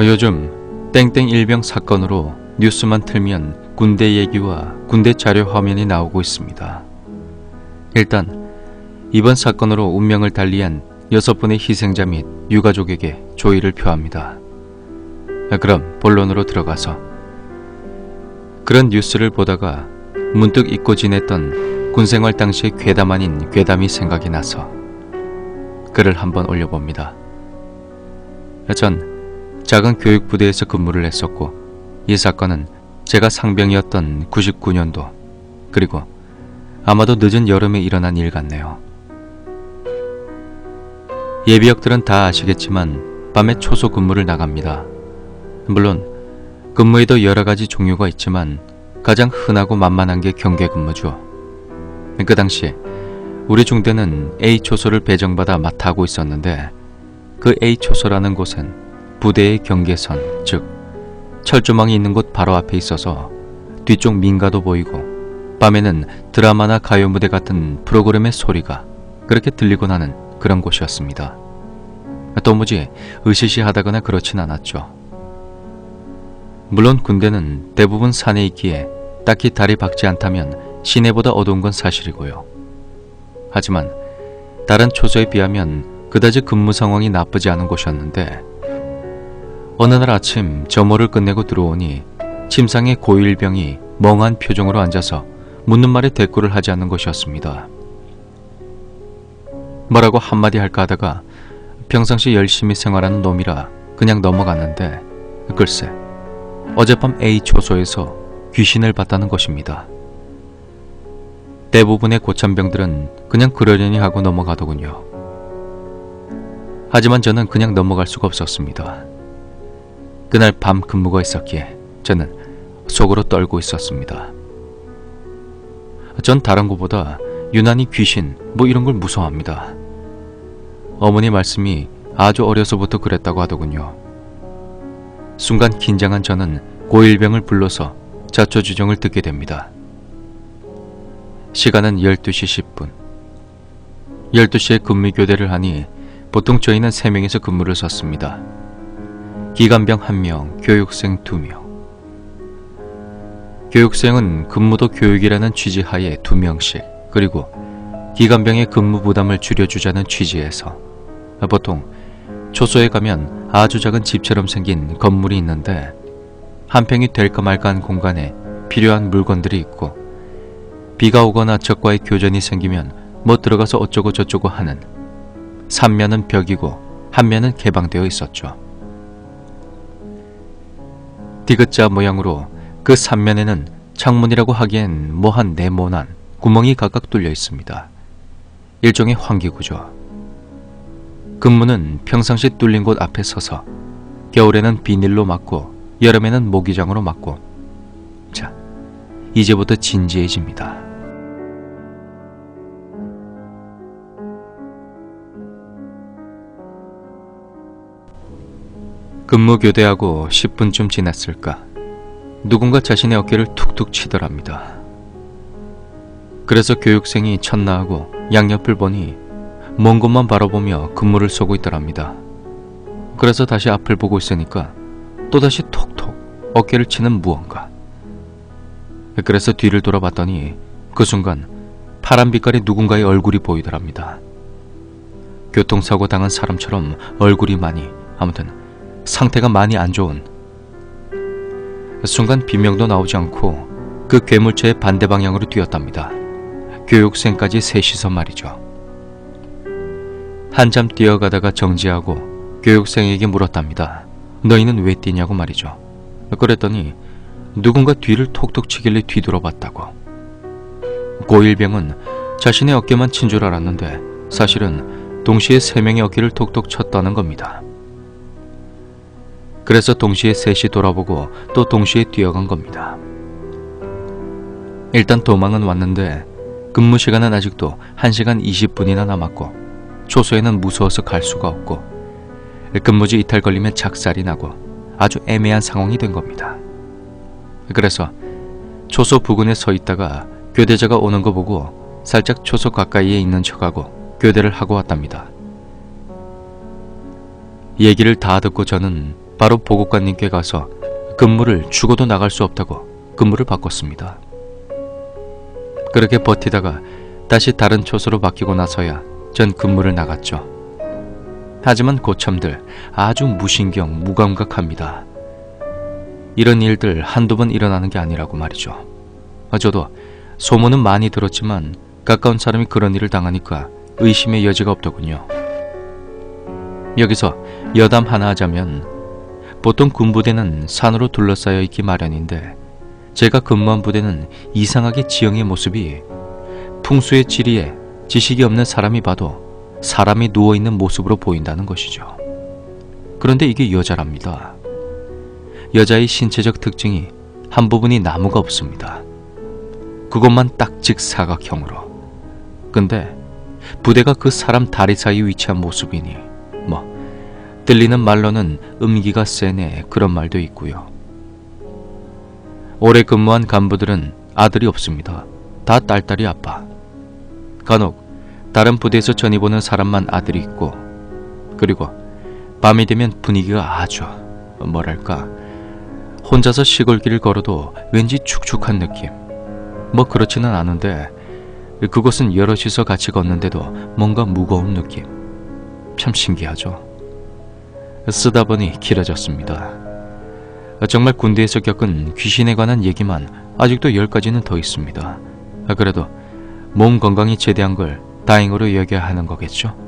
요즘 땡땡 일병 사건으로 뉴스만 틀면 군대 얘기와 군대 자료 화면이 나오고 있습니다. 일단 이번 사건으로 운명을 달리한 여섯 분의 희생자 및 유가족에게 조의를 표합니다. 그럼 본론으로 들어가서 그런 뉴스를 보다가 문득 잊고 지냈던 군생활 당시의 괴담 아닌 괴담이 생각이 나서 글을 한번 올려봅니다. 전 작은 교육부대에서 근무를 했었고 이 사건은 제가 상병이었던 99년도 그리고 아마도 늦은 여름에 일어난 일 같네요. 예비역들은 다 아시겠지만 밤에 초소 근무를 나갑니다. 물론 근무에도 여러 가지 종류가 있지만 가장 흔하고 만만한 게 경계 근무죠. 그 당시에 우리 중대는 A 초소를 배정받아 맡아 하고 있었는데 그 A 초소라는 곳은 부대의 경계선, 즉 철조망이 있는 곳 바로 앞에 있어서 뒤쪽 민가도 보이고 밤에는 드라마나 가요 무대 같은 프로그램의 소리가 그렇게 들리고 나는 그런 곳이었습니다. 도무지 으시시하다거나 그렇진 않았죠. 물론 군대는 대부분 산에 있기에 딱히 달이 밝지 않다면 시내보다 어두운 건 사실이고요. 하지만 다른 초소에 비하면 그다지 근무 상황이 나쁘지 않은 곳이었는데 어느 날 아침 점호를 끝내고 들어오니 침상에 고일병이 멍한 표정으로 앉아서 묻는 말에 대꾸를 하지 않는 것이었습니다. 뭐라고 한마디 할까 하다가 평상시 열심히 생활하는 놈이라 그냥 넘어갔는데 글쎄 어젯밤 A 초소에서 귀신을 봤다는 것입니다. 대부분의 고참병들은 그냥 그러려니 하고 넘어가더군요. 하지만 저는 그냥 넘어갈 수가 없었습니다. 그날 밤 근무가 있었기에 저는 속으로 떨고 있었습니다. 전 다른 것보다 유난히 귀신 뭐 이런 걸 무서워합니다. 어머니 말씀이 아주 어려서부터 그랬다고 하더군요. 순간 긴장한 저는 고일병을 불러서 자초주정을 듣게 됩니다. 시간은 12시 10분. 12시에 근무 교대를 하니 보통 저희는 3명에서 근무를 섰습니다. 기간병 1명, 교육생 2명. 교육생은 근무도 교육이라는 취지 하에 2명씩, 그리고 기간병의 근무 부담을 줄여주자는 취지에서 보통 초소에 가면 아주 작은 집처럼 생긴 건물이 있는데 한 평이 될까 말까한 공간에 필요한 물건들이 있고 비가 오거나 적과의 교전이 생기면 뭐 들어가서 어쩌고 저쩌고 하는 삼면은 벽이고 한 면은 개방되어 있었죠. 디귿자 모양으로 그 삼면에는 창문이라고 하기엔 뭐한 네모난 구멍이 각각 뚫려 있습니다. 일종의 환기구조. 근무는 평상시 뚫린 곳 앞에 서서 겨울에는 비닐로 막고 여름에는 모기장으로 막고 자 이제부터 진지해집니다. 근무 교대하고 10분쯤 지났을까 누군가 자신의 어깨를 툭툭 치더랍니다. 그래서 교육생이 첫나하고 양옆을 보니 먼 곳만 바라보며 근무를 쏘고 있더랍니다. 그래서 다시 앞을 보고 있으니까 또다시 톡톡 어깨를 치는 무언가. 그래서 뒤를 돌아봤더니 그 순간 파란 빛깔의 누군가의 얼굴이 보이더랍니다. 교통사고 당한 사람처럼 얼굴이 많이 아무튼 상태가 많이 안 좋은 순간 비명도 나오지 않고 그 괴물체의 반대 방향으로 뛰었답니다. 교육생까지 셋이서 말이죠. 한참 뛰어가다가 정지하고 교육생에게 물었답니다. 너희는 왜 뛰냐고 말이죠. 그랬더니 누군가 뒤를 톡톡 치길래 뒤돌아봤다고. 고일병은 자신의 어깨만 친 줄 알았는데 사실은 동시에 세 명의 어깨를 톡톡 쳤다는 겁니다. 그래서 동시에 셋이 돌아보고 또 동시에 뛰어간 겁니다. 일단 도망은 왔는데 근무 시간은 아직도 1시간 20분이나 남았고 초소에는 무서워서 갈 수가 없고 근무지 이탈 걸리면 작살이 나고 아주 애매한 상황이 된 겁니다. 그래서 초소 부근에 서 있다가 교대자가 오는 거 보고 살짝 초소 가까이에 있는 척하고 교대를 하고 왔답니다. 얘기를 다 듣고 저는 바로 보고관님께 가서 근무를 죽어도 나갈 수 없다고 근무를 바꿨습니다. 그렇게 버티다가 다시 다른 초소로 바뀌고 나서야 전 근무를 나갔죠. 하지만 고참들 아주 무신경, 무감각합니다. 이런 일들 한두 번 일어나는 게 아니라고 말이죠. 아, 저도 소문은 많이 들었지만 가까운 사람이 그런 일을 당하니까 의심의 여지가 없더군요. 여기서 여담 하나 하자면 보통 군부대는 산으로 둘러싸여 있기 마련인데 제가 근무한 부대는 이상하게 지형의 모습이 풍수의 지리에 지식이 없는 사람이 봐도 사람이 누워있는 모습으로 보인다는 것이죠. 그런데 이게 여자랍니다. 여자의 신체적 특징이 한 부분이 나무가 없습니다. 그것만 딱 직 사각형으로. 근데 부대가 그 사람 다리 사이 위치한 모습이니 뭐 들리는 말로는 음기가 세네 그런 말도 있고요. 오래 근무한 간부들은 아들이 없습니다. 다 딸딸이 아빠. 간혹 다른 부대에서 전입 오는 사람만 아들이 있고 그리고 밤이 되면 분위기가 아주 뭐랄까 혼자서 시골길을 걸어도 왠지 축축한 느낌. 뭐 그렇지는 않은데 그곳은 여럿이서 같이 걷는데도 뭔가 무거운 느낌. 참 신기하죠. 쓰다 보니 길어졌습니다. 정말 군대에서 겪은 귀신에 관한 얘기만 아직도 열 가지는 더 있습니다. 그래도 몸 건강이 제대한 걸 다행으로 여겨야 하는 거겠죠.